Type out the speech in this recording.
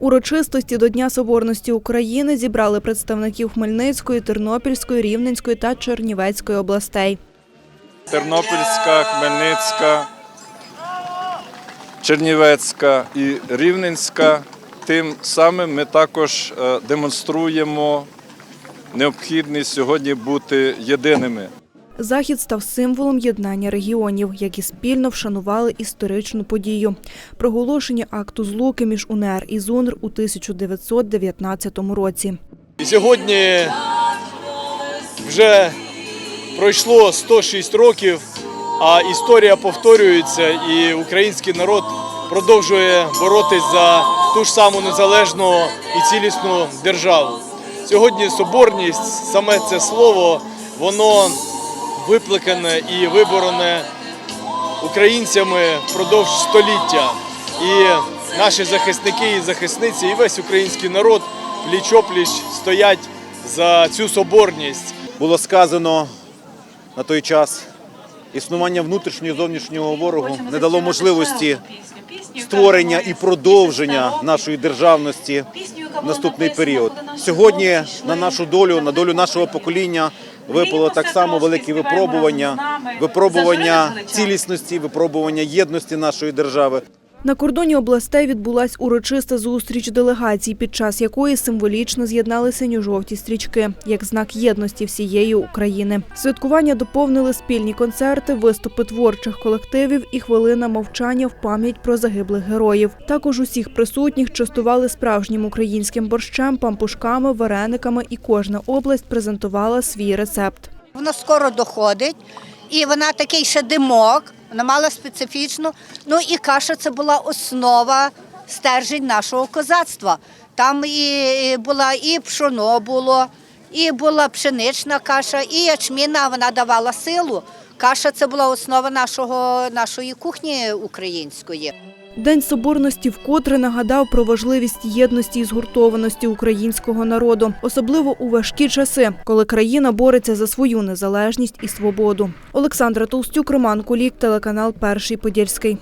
Урочистості до Дня Соборності України зібрали представників Хмельницької, Тернопільської, Рівненської та Чернівецької областей. Тернопільська, Хмельницька, Чернівецька і Рівненська. Тим самим ми також е, демонструємо необхідність сьогодні бути єдиними. Захід став символом єднання регіонів, які спільно вшанували історичну подію. Проголошення акту злуки між УНР і ЗУНР у 1919 році. Сьогодні вже пройшло 106 років, а історія повторюється, і український народ продовжує боротись за ту ж саму незалежну і цілісну державу. Сьогодні соборність, саме це слово, воно випликане і виборене українцями впродовж століття. І наші захисники і захисниці, і весь український народ пліч-опліч стоять за цю соборність. було сказано на той час, існування внутрішнього і зовнішнього ворогу не дало можливості створення і продовження нашої державності в наступний період. Сьогодні на нашу долю, на долю нашого покоління випало так само великі випробування, випробування цілісності, випробування єдності нашої держави. На кордоні областей відбулась урочиста зустріч делегацій, під час якої символічно з'єднали синьо-жовті стрічки як знак єдності всієї України. Святкування доповнили спільні концерти, виступи творчих колективів і хвилина мовчання в пам'ять про загиблих героїв. Також усіх присутніх частували справжнім українським борщем, пампушками, варениками, і кожна область презентувала свій рецепт. Вона скоро доходить, і вона такий ще димок, вона мала специфічну. Ну і каша це була основа стержень нашого козацтва. Там і була і пшоно було, і була пшенична каша, і ячміна вона давала силу. Каша це була основа нашого, нашої кухні української. День соборності вкотре нагадав про важливість єдності і згуртованості українського народу, особливо у важкі часи, коли країна бореться за свою незалежність і свободу. Олександра Толстюк, Роман Кулік, телеканал Перший Подільський.